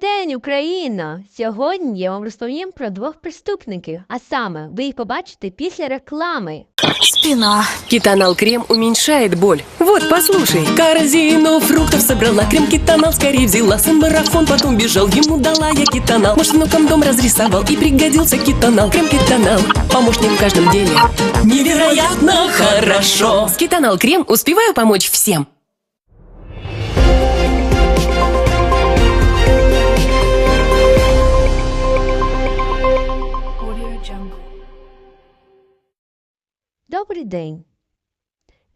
день, Україна! Сьогодні я вам розповім про двох преступників, а саме ви їх побачите після реклами. Спина. Китанал крем уменьшает боль. Вот, послушай. Корзину фруктов собрала, крем китанал скорее взяла. Сын марафон потом бежал, ему дала я китанал. Может, внукам дом разрисовал и пригодился китанал. Крем китанал, помощник в каждом деле. Невероятно хорошо. С китанал крем успеваю помочь всем. Добрий день!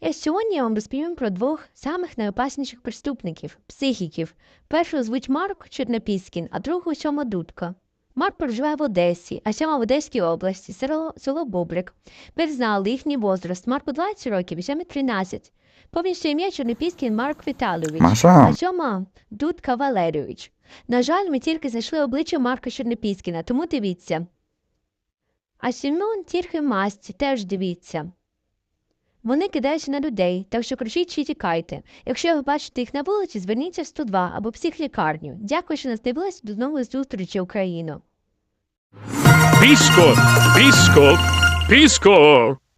Я сьогодні я вам розповім про двох самих найопасніших преступників психіків. Першого звуть Марк Чернопіскін, а другого Сьома Дудка. Марк проживає в Одесі, а Сьома в Одеській області, село, село Бобрик. Ми знали їхній возраст. Марку 20 років, і Сьомі 13. Повністю ім'я Чернопіскін Марк Віталійович, Маша. а Сьома Дудка Валерійович. На жаль, ми тільки знайшли обличчя Марка Чернопіскіна, тому дивіться. А Сімон тільки масті, теж дивіться. Вони кидаються на людей, так що кричіть чи тікайте. Якщо ви бачите їх на вулиці, зверніться в 102 або психлікарню. Дякую, що нас дивилися. До нової зустрічі, Україно. Піско, піско, піско.